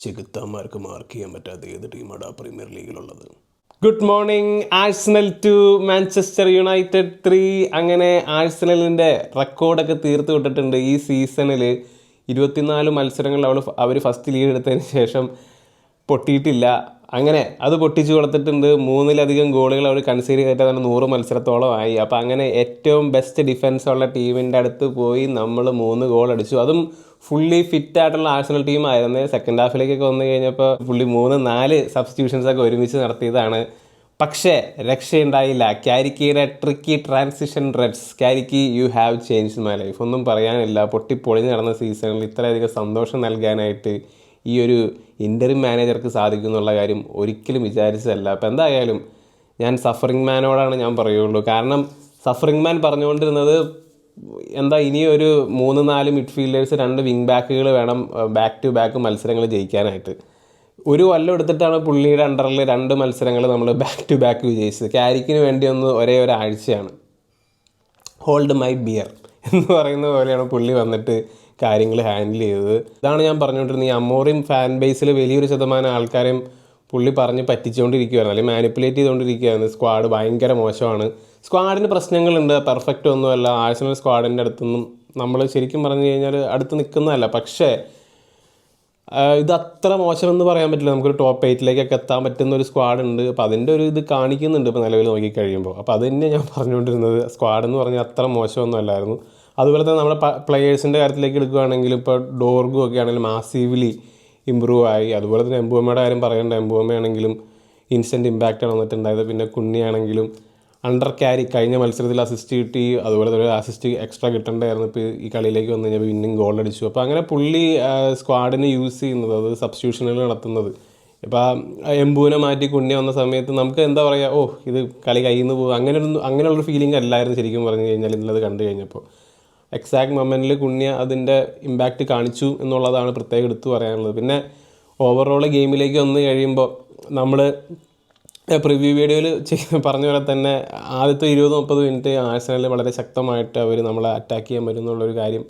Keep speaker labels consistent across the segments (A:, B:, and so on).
A: ചെകുത്താന്മാർക്ക് mark ചെയ്യാൻ പറ്റാത്ത ഏത് ടീമാണ് ആ premier ലീഗിലുള്ളത്
B: good morning Arsenal two Manchester United three അങ്ങനെ ആഴ്സണലിന്റെ റെക്കോർഡൊക്കെ തീർത്തു വിട്ടിട്ടുണ്ട് ഈ സീസണിൽ ഇരുപത്തിനാല് മത്സരങ്ങളിൽ അവൾ അവർ ഫസ്റ്റ് ലീഡ് എടുത്തതിന് ശേഷം പൊട്ടിയിട്ടില്ല. അങ്ങനെ അത് പൊട്ടിച്ചു കൊടുത്തിട്ടുണ്ട്. മൂന്നിലധികം ഗോളുകൾ അവർ കൺസീഡ് ചെയ്തിട്ട് നൂറ് മത്സരത്തോളം ആയി. അപ്പോൾ അങ്ങനെ ഏറ്റവും ബെസ്റ്റ് ഡിഫൻസ് ഉള്ള ടീമിന്റെ അടുത്ത് പോയി നമ്മൾ മൂന്ന് ഗോൾ അടിച്ചു. അതും ഫുള്ളി ഫിറ്റ് ആയിട്ടുള്ള ആഴ്സണൽ ടീം ആയിരുന്നേ. സെക്കൻഡ് ഹാഫിലേക്കൊക്കെ വന്നു കഴിഞ്ഞപ്പോൾ പുള്ളി മൂന്ന് നാല് സബ്സ്റ്റിറ്റ്യൂഷൻസ് ഒക്കെ ഒരുമിച്ച് നടത്തിയതാണ്. പക്ഷേ രക്ഷയുണ്ടായില്ല. ക്യാരിക്കിയുടെ tricky transition Reds ക്യാരിക്കി you have change my life ഒന്നും പറയാനില്ല. പൊട്ടിപ്പൊളിഞ്ഞ് നടന്ന സീസണിൽ ഇത്രയധികം സന്തോഷം നൽകാനായിട്ട് ഈ ഒരു ഇന്റർവ്യൂ മാനേജർക്ക് സാധിക്കും എന്നുള്ള കാര്യം ഒരിക്കലും വിചാരിച്ചതല്ല. അപ്പം എന്തായാലും ഞാൻ സഫറിങ് മാനോടാണ് ഞാൻ പറയുള്ളൂ. കാരണം സഫറിങ് മാൻ പറഞ്ഞുകൊണ്ടിരുന്നത് എന്താ ഇനി ഒരു മൂന്ന് നാല് മിഡ്ഫീൽഡേഴ്സ് രണ്ട് വിങ് ബാക്കുകൾ വേണം ബാക്ക് ടു ബാക്ക് മത്സരങ്ങൾ ജയിക്കാനായിട്ട്. ഒരു കൊല്ലം എടുത്തിട്ടാണ് പുള്ളിയുടെ അണ്ടറിൽ രണ്ട് മത്സരങ്ങൾ നമ്മൾ ബാക്ക് ടു ബാക്ക് വിജയിച്ചത്. ക്യാരിക്കിന് വേണ്ടി ഒന്ന് ഒരേ ഒരാഴ്ചയാണ് ഹോൾഡ് മൈ ബിയർ എന്ന് പറയുന്ന പോലെയാണ് പുള്ളി വന്നിട്ട് കാര്യങ്ങൾ ഹാൻഡിൽ ചെയ്തത്. ഇതാണ് ഞാൻ പറഞ്ഞുകൊണ്ടിരുന്നത്. ഈ അമോറിയം ഫാൻ ബേസിൽ വലിയൊരു ശതമാനം ആൾക്കാരെയും പുള്ളി പറഞ്ഞ് പറ്റിച്ചുകൊണ്ടിരിക്കുകയായിരുന്നു അല്ലെങ്കിൽ മാനിപ്പുലേറ്റ് ചെയ്തുകൊണ്ടിരിക്കുകയാണ് സ്ക്വാഡ് ഭയങ്കര മോശമാണ്. സ്ക്വാഡിന് പ്രശ്നങ്ങളുണ്ട്. പെർഫെക്റ്റ് ഒന്നുമല്ല. ആഴ്സണൽ സ്ക്വാഡിന്റെ അടുത്തൊന്നും നമ്മൾ ശരിക്കും പറഞ്ഞു കഴിഞ്ഞാൽ അടുത്ത് നിൽക്കുന്നതല്ല പക്ഷേ ഇത് അത്ര മോശമെന്ന് പറയാൻ പറ്റില്ല. നമുക്കൊരു ടോപ്പ് എയ്റ്റിലേക്കൊക്കെ എത്താൻ പറ്റുന്ന ഒരു സ്ക്വാഡ് ഉണ്ട്. അപ്പോൾ അതിന്റെ ഒരു ഇത് കാണിക്കുന്നുണ്ട് ഇപ്പോൾ നിലവിൽ നോക്കിക്കഴിയുമ്പോൾ അപ്പോൾ അത് തന്നെ ഞാൻ പറഞ്ഞുകൊണ്ടിരുന്നത്. സ്ക്വാഡ് എന്ന് പറഞ്ഞാൽ അത്ര മോശമൊന്നും അല്ലായിരുന്നു അതുപോലെ തന്നെ നമ്മുടെ പ്ലെയേഴ്സിന്റെ കാര്യത്തിലേക്ക് എടുക്കുകയാണെങ്കിൽ ഇപ്പോൾ ഡോർഗും ഒക്കെ ആണെങ്കിലും മാസീവ്ലി ഇമ്പ്രൂവ് ആയി. അതുപോലെ തന്നെ എംബുവമ്മയുടെ കാര്യം പറയേണ്ട. എംബുവമ്മയാണെങ്കിലും ഇൻസ്റ്റന്റ് ഇമ്പാക്റ്റാണ് വന്നിട്ടുണ്ടായത്. പിന്നെ കുണ്ണിയാണെങ്കിലും അണ്ടർ ക്യാരി കഴിഞ്ഞ മത്സരത്തിൽ അസിസ്റ്റ് കിട്ടി. അതുപോലെ തന്നെ അസിസ്റ്റ് എക്സ്ട്രാ കിട്ടേണ്ടായിരുന്നു. ഇപ്പോൾ ഈ കളിയിലേക്ക് വന്നു കഴിഞ്ഞാൽ പിന്നെയും ഗോൾ അടിച്ചു. അപ്പോൾ അങ്ങനെ പുള്ളി സ്ക്വാഡിനെ യൂസ് ചെയ്യുന്നത് അത് സബ്സ്റ്റിറ്റ്യൂഷനുകൾ നടത്തുന്നത്. ഇപ്പോൾ എംബുവിനെ മാറ്റി കുണ്ണി വന്ന സമയത്ത് നമുക്ക് എന്താ പറയുക ഓ ഇത് കളി കയ്യിൽ നിന്ന് പോകും അങ്ങനെ ഒരു അങ്ങനെയുള്ളൊരു ഫീലിംഗ് അല്ലായിരുന്നു ശരിക്കും പറഞ്ഞു കഴിഞ്ഞാൽ ഇന്നത് കണ്ടു കഴിഞ്ഞപ്പോൾ. എക്സാക്ട് മൊമെന്റിൽ കുണ്യ അതിന്റെ ഇമ്പാക്റ്റ് കാണിച്ചു എന്നുള്ളതാണ് പ്രത്യേകം എടുത്തു പറയാനുള്ളത്. പിന്നെ ഓവറോൾ ഗെയിമിലേക്ക് വന്നു കഴിയുമ്പോൾ നമ്മൾ പ്രിവ്യൂ വീഡിയോയിൽ പറഞ്ഞ പോലെ തന്നെ ആദ്യത്തെ ഇരുപത് മുപ്പത് മിനിറ്റ് ആഴ്സണലിൽ വളരെ ശക്തമായിട്ട് അവർ നമ്മളെ അറ്റാക്ക് ചെയ്യാൻ പറ്റും എന്നുള്ളൊരു കാര്യം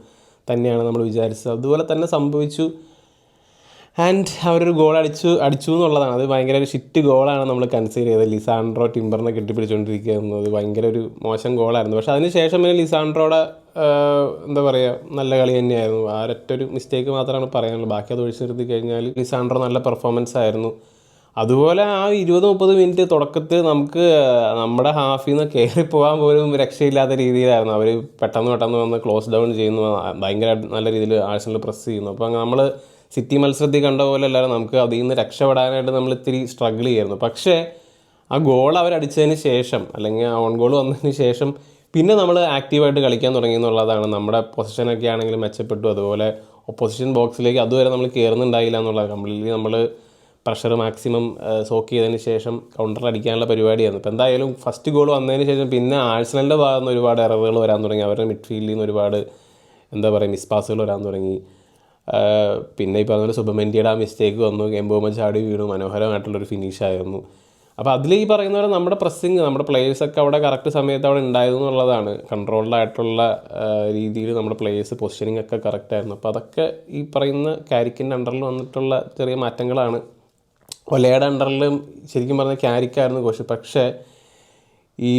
B: തന്നെയാണ് നമ്മൾ വിചാരിച്ചത്. അതുപോലെ തന്നെ സംഭവിച്ചു ആൻഡ് അവരൊരു ഗോൾ അടിച്ചു അടിച്ചു എന്നുള്ളതാണ്. അത് ഭയങ്കര ഒരു ഷിറ്റ് ഗോളാണ് നമ്മൾ കൺസിഡർ ചെയ്തത്. ലിസാൻഡ്രോ ടിംബറിനെ കെട്ടിപ്പിടിച്ചുകൊണ്ടിരിക്കുക എന്നത് ഭയങ്കര ഒരു മോശം ഗോളായിരുന്നു പക്ഷേ അതിന് ശേഷം പിന്നെ ലിസാൻഡ്രോയുടെ എന്താ പറയുക നല്ല കളി തന്നെയായിരുന്നു. ആ ഒറ്റൊരു മിസ്റ്റേക്ക് മാത്രമാണ് പറയാനുള്ളത് ബാക്കി അത് ഒഴിച്ചു നിർത്തി കഴിഞ്ഞാൽ ലിസാൻഡ്രോ നല്ല പെർഫോമൻസ് ആയിരുന്നു. അതുപോലെ ആ ഇരുപത് മുപ്പത് മിനിറ്റ് തുടക്കത്തിൽ നമുക്ക് നമ്മുടെ ഹാഫിൽ നിന്ന് കയറി പോകാൻ പോലും രക്ഷയില്ലാത്ത രീതിയിലായിരുന്നു. അവർ പെട്ടെന്ന് പെട്ടെന്ന് വന്ന് ക്ലോസ് ഡൗൺ ചെയ്യുന്നു. ഭയങ്കര നല്ല രീതിയിൽ ആഴ്സണൽ പ്രസ് ചെയ്യുന്നു. അപ്പോൾ നമ്മൾ സിറ്റി മത്സരത്തിൽ കണ്ട പോലെ അല്ലാതെ നമുക്ക് അതിൽ നിന്ന് രക്ഷപ്പെടാനായിട്ട് നമ്മൾ ഇത്തിരി സ്ട്രഗിൾ ചെയ്യായിരുന്നു. പക്ഷേ ആ ഗോൾ അവരടിച്ചതിന് ശേഷം അല്ലെങ്കിൽ ആ ഓൺ ഗോൾ വന്നതിന് ശേഷം പിന്നെ നമ്മൾ ആക്റ്റീവായിട്ട് കളിക്കാൻ തുടങ്ങി എന്നുള്ളതാണ് നമ്മുടെ പൊസിഷനൊക്കെ ആണെങ്കിലും മെച്ചപ്പെട്ടു. അതുപോലെ ഒപ്പോസിഷൻ ബോക്സിലേക്ക് അതുവരെ നമ്മൾ കയറുന്നുണ്ടായില്ല എന്നുള്ളത് കംപ്ലീറ്റ്ലി നമ്മൾ പ്രഷർ മാക്സിമം സോക്ക് ചെയ്തതിന് ശേഷം കൗണ്ടർ അടിക്കാനുള്ള പരിപാടിയായിരുന്നു. ഇപ്പോൾ എന്തായാലും ഫസ്റ്റ് ഗോൾ വന്നതിന് ശേഷം പിന്നെ ആഴ്സണലിന്റെ ഭാഗത്തുനിന്ന് ഒരുപാട് എററുകൾ വരാൻ തുടങ്ങി. അവരുടെ മിഡ്ഫീൽഡിൽ നിന്ന് ഒരുപാട് എന്താ പറയുക മിസ്പാസുകൾ വരാൻ തുടങ്ങി. പിന്നെ ഈ പറഞ്ഞ പോലെ ആ മിസ്റ്റേക്ക് വന്നു എംബോമ ചാടി വീണു മനോഹരമായിട്ടുള്ളൊരു ഫിനിഷായിരുന്നു അപ്പോൾ അതിൽ ഈ പറയുന്ന പോലെ നമ്മുടെ പ്രസ്സിങ് നമ്മുടെ പ്ലേയേഴ്സൊക്കെ അവിടെ കറക്റ്റ് സമയത്ത് അവിടെ ഉണ്ടായിരുന്നു എന്നുള്ളതാണ്. കൺട്രോൾഡായിട്ടുള്ള രീതിയിൽ നമ്മുടെ പ്ലേയേഴ്സ് പൊസിഷനിങ് ഒക്കെ കറക്റ്റ് ആയിരുന്നു. അപ്പോൾ അതൊക്കെ ഈ പറയുന്ന ക്യാരിക്കിന്റെ അണ്ടറിൽ വന്നിട്ടുള്ള ചെറിയ മാറ്റങ്ങളാണ്. ഒലയുടെ അണ്ടറിലും ശരിക്കും പറഞ്ഞാൽ ക്യാരിക്കായിരുന്നു കോച്ച് പക്ഷേ ഈ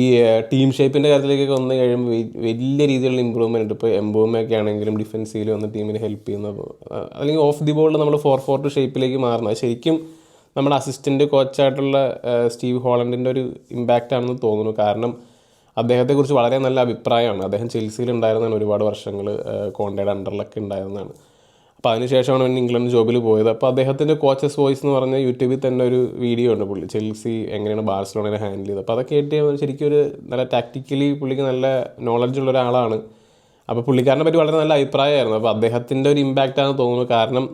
B: ടീം ഷേപ്പിന്റെ കാര്യത്തിലേക്കൊക്കെ വന്നു കഴിയുമ്പോൾ വലിയ രീതിയിലുള്ള ഇമ്പ്രൂവ്മെന്റ് ഉണ്ട്. ഇപ്പോൾ എംബോമൊക്കെ ആണെങ്കിലും ഡിഫൻസീൽ വന്ന് ടീമിനെ ഹെൽപ്പ് ചെയ്യുന്ന അല്ലെങ്കിൽ ഓഫ് ദി ബോളിൽ നമ്മൾ ഫോർ ഫോർ ടു ഷേപ്പിലേക്ക് മാറുന്നത് ശരിക്കും നമ്മുടെ അസിസ്റ്റന്റ് കോച്ചായിട്ടുള്ള സ്റ്റീവ് ഹോളണ്ടിന്റെ ഒരു ഇമ്പാക്റ്റ് ആണെന്ന് തോന്നുന്നു. കാരണം അദ്ദേഹത്തെക്കുറിച്ച് വളരെ നല്ല അഭിപ്രായമാണ്. അദ്ദേഹം ചെൽസിയിൽ ഉണ്ടായിരുന്നതാണ് ഒരുപാട് വർഷങ്ങൾ കോണ്ടയുടെ അണ്ടറിലൊക്കെ ഉണ്ടായിരുന്നതാണ്. അപ്പോൾ അതിനുശേഷമാണ് പിന്നെ ഇംഗ്ലണ്ട് ജോബിൽ പോയത്. അപ്പോൾ അദ്ദേഹത്തിന്റെ കോച്ചസ് വോയിസ് എന്ന് പറഞ്ഞ യൂട്യൂബിൽ തന്നെ ഒരു വീഡിയോ ഉണ്ട് പുള്ളി. ചെൽസി എങ്ങനെയാണ് ബാഴ്സലോണയെ ഹാൻഡിൽ ചെയ്തത്. അപ്പോൾ അതൊക്കെ കേട്ട് ശരിക്കും ഒരു നല്ല ടാക്ടിക്കലി പുള്ളിക്ക് നല്ല നോളജ് ഉള്ള ഒരാളാണ്. അപ്പോൾ പുള്ളിക്കാരനെ പറ്റി വളരെ നല്ല അഭിപ്രായമായിരുന്നു. അപ്പോൾ അദ്ദേഹത്തിന്റെ ഒരു ഇമ്പാക്റ്റാണ് ആണെന്ന് തോന്നുന്നു. കാരണം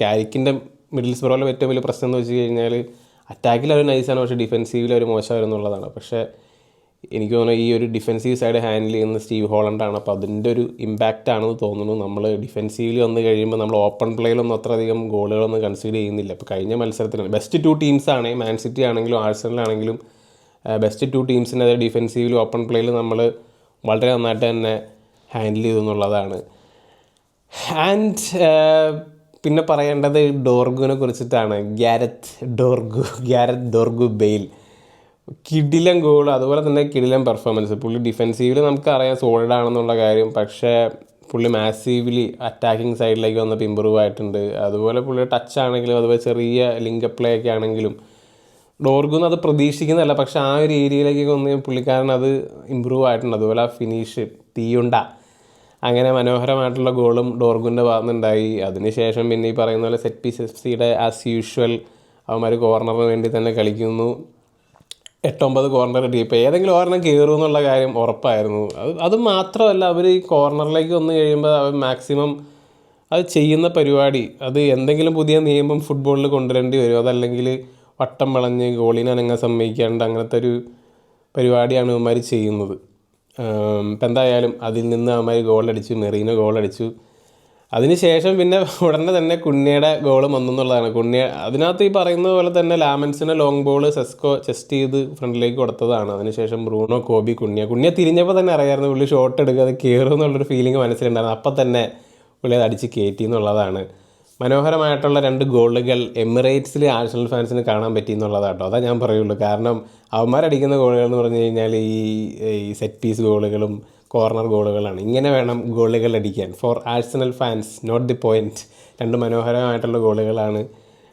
B: കാരിക്കിന്റെ മിഡിൽ സ്പെറോലെ ഏറ്റവും വലിയ പ്രശ്നം എന്ന് വെച്ച് കഴിഞ്ഞാൽ അറ്റാക്കിൽ അവർ നൈസാണ് പക്ഷേ ഡിഫെൻസീവിൽ അവർ മോശമായിരുന്നു എന്നുള്ളതാണ്. പക്ഷേ എനിക്ക് തോന്നുന്നു ഈ ഒരു ഡിഫെൻസീവ് സൈഡ് ഹാൻഡിൽ ചെയ്യുന്ന സ്റ്റീവ് ഹോളണ്ടാണ്. അപ്പോൾ അതിന്റെ ഒരു ഇമ്പാക്റ്റ് ആണെന്ന് തോന്നുന്നു. നമ്മൾ ഡിഫെൻസീവിൽ വന്ന് കഴിയുമ്പോൾ നമ്മൾ ഓപ്പൺ പ്ലേയിലൊന്നും അത്രയധികം ഗോളുകളൊന്നും കൺസിഡർ ചെയ്യുന്നില്ല. അപ്പോൾ കഴിഞ്ഞ മത്സരത്തിൽ ബെസ്റ്റ് ടു ടീംസ് ആണ്. മാൻ സിറ്റി ആണെങ്കിലും ആഴ്സണലാണെങ്കിലും ബെസ്റ്റ് ടു ടീംസിന്റെ അതായത് ഡിഫെൻസീവിൽ ഓപ്പൺ പ്ലേയിൽ നമ്മൾ വളരെ നന്നായിട്ട് തന്നെ ഹാൻഡിൽ ചെയ്തു എന്നുള്ളതാണ്. ആൻഡ് പിന്നെ പറയേണ്ടത് ഡോർഗുവിനെ കുറിച്ചിട്ടാണ്. Gareth Dorgu Gareth Dorgu Bale. കിടിലം ഗോൾ അതുപോലെ തന്നെ കിഡിലൻ പെർഫോമൻസ് പുള്ളി ഡിഫെൻസീവിൽ നമുക്കറിയാം സോളിഡ് ആണെന്നുള്ള കാര്യം. പക്ഷേ പുള്ളി മാസീവ്ലി അറ്റാക്കിംഗ് സൈഡിലേക്ക് വന്നപ്പോൾ ഇമ്പ്രൂവ് ആയിട്ടുണ്ട്. അതുപോലെ പുള്ളി ടച്ച് ആണെങ്കിലും അതുപോലെ ചെറിയ ലിങ്ക് പ്ലേ ഒക്കെ ആണെങ്കിലും ഡോർഗുന്ന് അത് പ്രതീക്ഷിക്കുന്നതല്ല. പക്ഷെ ആ ഒരു ഏരിയയിലേക്കൊക്കെ വന്ന് പുള്ളിക്കാരൻ അത് ഇമ്പ്രൂവ് ആയിട്ടുണ്ട്. അതുപോലെ ആ ഫിനിഷ് തീയുണ്ട. അങ്ങനെ മനോഹരമായിട്ടുള്ള ഗോളും ഡോർഗുന്റെ ഭാഗത്തുനിന്നുണ്ടായി. അതിനുശേഷം പിന്നെ ഈ പറയുന്ന പോലെ സെറ്റ് പീസ് എഫ് സിയുടെ ആസ് യൂഷ്വൽ അവന്മാർ കോർണറിന് വേണ്ടി തന്നെ കളിക്കുന്നു. എട്ടൊമ്പത് കോർണർ ഡീപ്പ് ഏതെങ്കിലും ഒരെണ്ണം കയറും എന്നുള്ള കാര്യം ഉറപ്പായിരുന്നു. അത് അത് മാത്രമല്ല അവർ ഈ കോർണറിലേക്ക് വന്നു കഴിയുമ്പോൾ അവർ മാക്സിമം അത് ചെയ്യുന്ന പരിപാടി അത് എന്തെങ്കിലും പുതിയ നിയമം ഫുട്ബോളിൽ കൊണ്ടുവരേണ്ടി വരും. അതല്ലെങ്കിൽ വട്ടം വളഞ്ഞ് ഗോളിനെ അനങ്ങാൻ സമ്മതിക്കാണ്ട് അങ്ങനത്തെ ഒരു പരിപാടിയാണ് ഇവന്മാർ ചെയ്യുന്നത്. ഇപ്പം എന്തായാലും അതിൽ നിന്ന് അവന്മാർ ഗോളടിച്ചു മെറീനോ ഗോളടിച്ചു അതിനുശേഷം പിന്നെ ഉടനെ തന്നെ കുണ്ണിയുടെ ഗോൾ വന്നെന്നുള്ളതാണ് കുണ്ണിയ അതിനകത്ത് ഈ പറയുന്ന പോലെ തന്നെ ലാമൻസിന് ലോങ് ബോൾ സെസ്കോ ചെസ്റ്റ് ചെയ്ത് ഫ്രണ്ടിലേക്ക് കൊടുത്തതാണ്. അതിനുശേഷം ബ്രൂണോ കോബി കുണ്ണിയ കുണ്ണിയ തിരിഞ്ഞപ്പോൾ തന്നെ അറിയാമായിരുന്നു പുള്ളി ഷോട്ട് എടുക്കാതെ കയറും എന്നുള്ളൊരു ഫീലിംഗ് മനസ്സിലുണ്ടായിരുന്നു. അപ്പം തന്നെ പുള്ളി അത് അടിച്ച് കയറ്റി എന്നുള്ളതാണ്. മനോഹരമായിട്ടുള്ള രണ്ട് ഗോളുകൾ എമിറേറ്റ്സിൽ ആഴ്സണൽ ഫാൻസിന് കാണാൻ പറ്റി എന്നുള്ളതാട്ടോ. അതാ ഞാൻ പറയുള്ളൂ. കാരണം അവന്മാരടിക്കുന്ന ഗോളുകൾ എന്ന് പറഞ്ഞു കഴിഞ്ഞാൽ ഈ ഈ സെറ്റ് പീസ് ഗോളുകളും കോർണർ ഗോളുകളാണ്. ഇങ്ങനെ വേണം ഗോളുകൾ അടിക്കാൻ. For Arsenal fans note the point രണ്ട് മനോഹരമായിട്ടുള്ള ഗോളുകളാണ്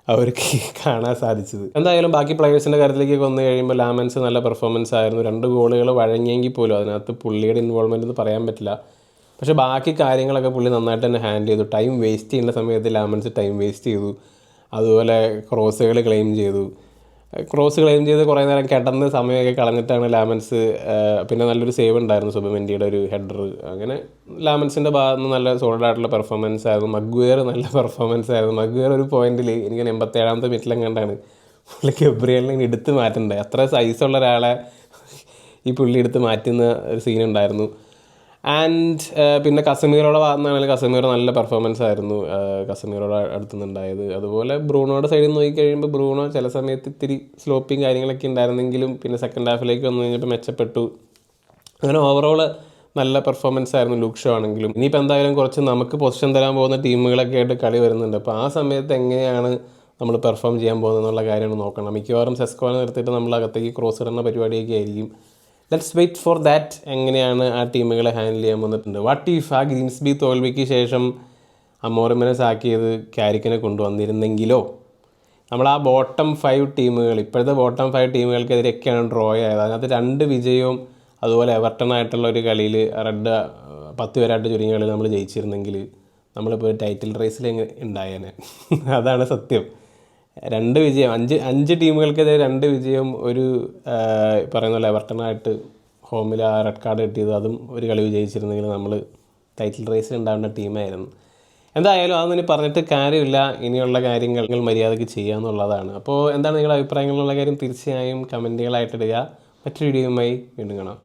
B: അവർക്ക് കാണാൻ സാധിച്ചത്. എന്തായാലും ബാക്കി പ്ലെയേഴ്സിന്റെ കാര്യത്തിലേക്ക് വന്നു കഴിയുമ്പോൾ ലാമൻസ് നല്ല പെർഫോമൻസ് ആയിരുന്നു. രണ്ട് ഗോളുകൾ വഴങ്ങിയെങ്കിൽ പോലും അതിനകത്ത് പുള്ളിയുടെ ഇൻവോൾവ്മെന്റ് എന്ന് പറയാൻ പറ്റില്ല. പക്ഷേ ബാക്കി കാര്യങ്ങളൊക്കെ പുള്ളി നന്നായിട്ട് തന്നെ ഹാൻഡിൽ ചെയ്തു. ടൈം വേസ്റ്റ് ചെയ്യുന്ന സമയത്ത് ലാമൻസ് ടൈം വേസ്റ്റ് ചെയ്തു. അതുപോലെ ക്രോസുകൾ ക്ലെയിം ചെയ്തു. ക്രോസ് ക്ലെയിം ചെയ്ത് കുറേ നേരം കിടന്ന് സമയമൊക്കെ കളഞ്ഞിട്ടാണ് ലാമൻസ് പിന്നെ നല്ലൊരു സേവ് ഉണ്ടായിരുന്നു സുബമെൻഡിയുടെ ഒരു ഹെഡർ അങ്ങനെ ലാമൻസിന്റെ ഭാഗത്ത് നിന്ന് നല്ല സോളിഡ് ആയിട്ടുള്ള പെർഫോമൻസ് ആയിരുന്നു. മഗ്വേർ നല്ല പെർഫോമൻസ് ആയിരുന്നു. മഗ്വേർ ഒരു പോയിന്റിൽ എനിക്ക് എൺപത്തേഴാമത്തെ മിനിറ്റിലും കണ്ടാണ് പുള്ളി ഗബ്രിയലിനെ എടുത്ത് മാറ്റണ്ടേ അത്ര സൈസുള്ള ഒരാളെ ഈ പുള്ളി എടുത്ത് മാറ്റുന്ന ഒരു സീൻ ഉണ്ടായിരുന്നു. ആൻഡ് പിന്നെ കസമീറോടെ ഭാഗത്തുനിന്നാണെങ്കിൽ കസമീറോ നല്ല പെർഫോമൻസ് ആയിരുന്നു. കസമീറോടെ അടുത്തുനിന്നുണ്ടായത്. അതുപോലെ ബ്രൂണോയുടെ സൈഡിൽ നിന്ന് നോക്കി കഴിയുമ്പോൾ ബ്രൂണോ ചില സമയത്ത് ഇത്തിരി സ്ലോപ്പിങ് കാര്യങ്ങളൊക്കെ ഉണ്ടായിരുന്നെങ്കിലും പിന്നെ സെക്കൻഡ് ഹാഫിലേക്ക് വന്നു കഴിഞ്ഞപ്പോൾ മെച്ചപ്പെട്ടു. അങ്ങനെ ഓവറോൾ നല്ല പെർഫോമൻസ് ആയിരുന്നു ലുക്ഷോ ഷോ ആണെങ്കിലും. ഇനിയിപ്പോൾ എന്തായാലും കുറച്ച് നമുക്ക് പൊസിഷൻ തരാൻ പോകുന്ന ടീമുകളൊക്കെ ആയിട്ട് കളി വരുന്നുണ്ട്. അപ്പോൾ ആ സമയത്ത് എങ്ങനെയാണ് നമ്മൾ പെർഫോം ചെയ്യാൻ പോകുന്നത് എന്നുള്ള കാര്യമാണ് നോക്കണം. മിക്കവാറും സെസ്കോനെ നിർത്തിയിട്ട് നമ്മൾ അകത്തേക്ക് ക്രോസ് ഇടുന്ന പരിപാടിയൊക്കെ ആയിരിക്കും. ലെറ്റ്സ് വെയിറ്റ് ഫോർ ദാറ്റ് എങ്ങനെയാണ് ആ ടീമുകളെ ഹാൻഡിൽ ചെയ്യാൻ വന്നിട്ടുണ്ട്? വാട്ട് ഈഫ് ആ ഗ്രീൻസ്ബി തോൽവിക്ക് ശേഷം അമോറിമിനെ സാക്ക് ചെയ്ത് ക്യാരിക്കിനെ കൊണ്ടുവന്നിരുന്നെങ്കിലോ? നമ്മൾ ആ ബോട്ടം ഫൈവ് ടീമുകൾ ഇപ്പോഴത്തെ ബോട്ടം ഫൈവ് ടീമുകൾക്കെതിരെയൊക്കെയാണ് ഡ്രോ ആയത്. അതിനകത്ത് രണ്ട് വിജയവും അതുപോലെ എവർട്ടൺ ആയിട്ടുള്ള ഒരു കളിയിൽ റെഡ് പത്ത് പേരായിട്ട് ചുരുങ്ങിയ കളി നമ്മൾ ജയിച്ചിരുന്നെങ്കിൽ നമ്മളിപ്പോൾ ടൈറ്റിൽ റേസിൽ ഉണ്ടായേനെ. അതാണ് സത്യം. രണ്ട് വിജയം. അഞ്ച് അഞ്ച് ടീമുകൾക്കെതിരെ രണ്ട് വിജയം ഒരു പറയുന്ന പോലെ എവർട്ടണായിട്ട് ഹോമിൽ ആ റെഡ് കാർഡ് കിട്ടിയത് അതും ഒരു കളി വിജയിച്ചിരുന്നെങ്കിൽ നമ്മൾ ടൈറ്റിൽ റേസിൽ ഉണ്ടാവേണ്ട ടീമായിരുന്നു. എന്തായാലും അതൊന്നും പറഞ്ഞിട്ട് കാര്യമില്ല. ഇനിയുള്ള കാര്യങ്ങൾ നിങ്ങൾ മര്യാദയ്ക്ക് ചെയ്യാമെന്നുള്ളതാണ് അപ്പോൾ എന്താണ് നിങ്ങളുടെ അഭിപ്രായങ്ങളുള്ള കാര്യം തീർച്ചയായും കമന്റുകളായിട്ടിടുക മറ്റൊരു വീഡിയോയുമായി വീണ്ടും കാണാം.